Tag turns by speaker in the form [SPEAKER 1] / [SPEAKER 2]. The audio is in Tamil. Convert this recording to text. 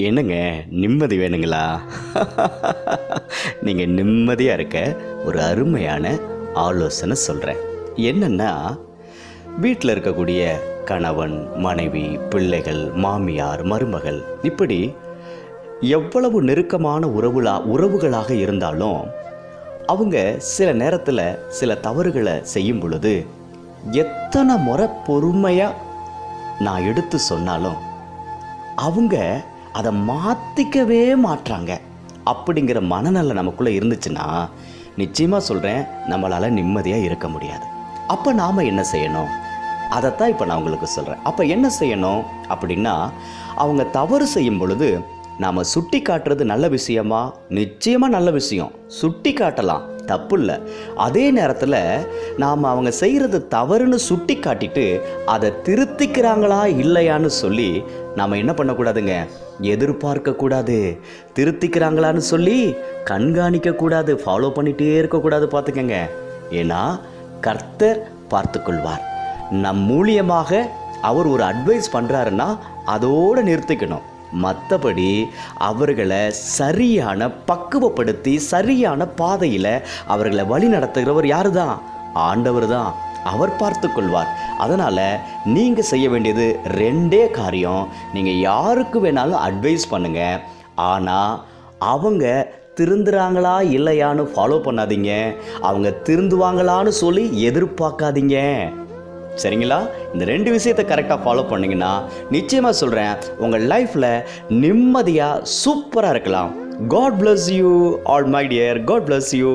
[SPEAKER 1] என்னங்க நிம்மதி வேணுங்களா? நீங்கள் நிம்மதியாக இருக்க ஒரு அருமையான ஆலோசனை சொல்கிறேன் என்னென்னா வீட்டில் இருக்கக்கூடிய கணவன் மனைவி பிள்ளைகள் மாமியார் மருமகள் இப்படி எவ்வளவு நெருக்கமான உறவுலா உறவுகளாக இருந்தாலும் அவங்க சில நேரத்தில் சில தவறுகளை செய்யும் பொழுது எத்தனை முறை பொறுமையாக நான் எடுத்து சொன்னாலும் அவங்க அதை மாற்றிக்கவே மாட்டுறாங்க அப்படிங்கிற மனநல நமக்குள்ளே இருந்துச்சுன்னா நிச்சயமாக சொல்கிறேன் நம்மளால் நிம்மதியாக இருக்க முடியாது. அப்போ நாம் என்ன செய்யணும்? அதைத்தான் இப்போ நான் உங்களுக்கு சொல்கிறேன் அப்போ என்ன செய்யணும் அப்படின்னா அவங்க தவறு செய்யும் பொழுது நாம் சுட்டி காட்டுறது நல்ல விஷயமா? நிச்சயமாக நல்ல விஷயம். சுட்டி காட்டலாம். தப்பு இல்லை அதே நேரத்தில் நாம் அவங்க செய்கிறது தவறுன்னு சுட்டி காட்டிட்டு அதை திருத்திக்கிறாங்களா இல்லையான்னு சொல்லி நாம் என்ன பண்ணக்கூடாதுங்க? எதிர்பார்க்கக்கூடாது திருத்திக்கிறாங்களான்னு சொல்லி கண்காணிக்கக்கூடாது ஃபாலோ பண்ணிகிட்டே இருக்கக்கூடாது பார்த்துக்கங்க. ஏன்னா கர்த்தர் பார்த்துக்கொள்வார். நம் மூலியமாக அவர் ஒரு அட்வைஸ் பண்ணுறாருன்னா அதோடு நிறுத்திக்கணும். மற்றபடி அவர்களை சரியான பக்குவப்படுத்தி சரியான பாதையில் அவர்களை வழி நடத்துகிறவர் யாரு தான் ஆண்டவர் தான் அவர் பார்த்து கொள்வார். அதனால் நீங்கள் செய்ய வேண்டியது ரெண்டே காரியம். நீங்கள் யாருக்கு வேணாலும் அட்வைஸ் பண்ணுங்கள் ஆனால் அவங்க திருந்துறாங்களா இல்லையான்னு ஃபாலோ பண்ணாதீங்க. அவங்க திருந்துவாங்களான்னு சொல்லி எதிர்பார்க்காதீங்க. சரிங்களா? இந்த ரெண்டு விஷயத்தை கரெக்டாக ஃபாலோ பண்ணீங்கன்னா நிச்சயமாக சொல்கிறேன் உங்கள் லைஃப்பில் நிம்மதியாக சூப்பராக இருக்கலாம். God bless you all my dear God bless you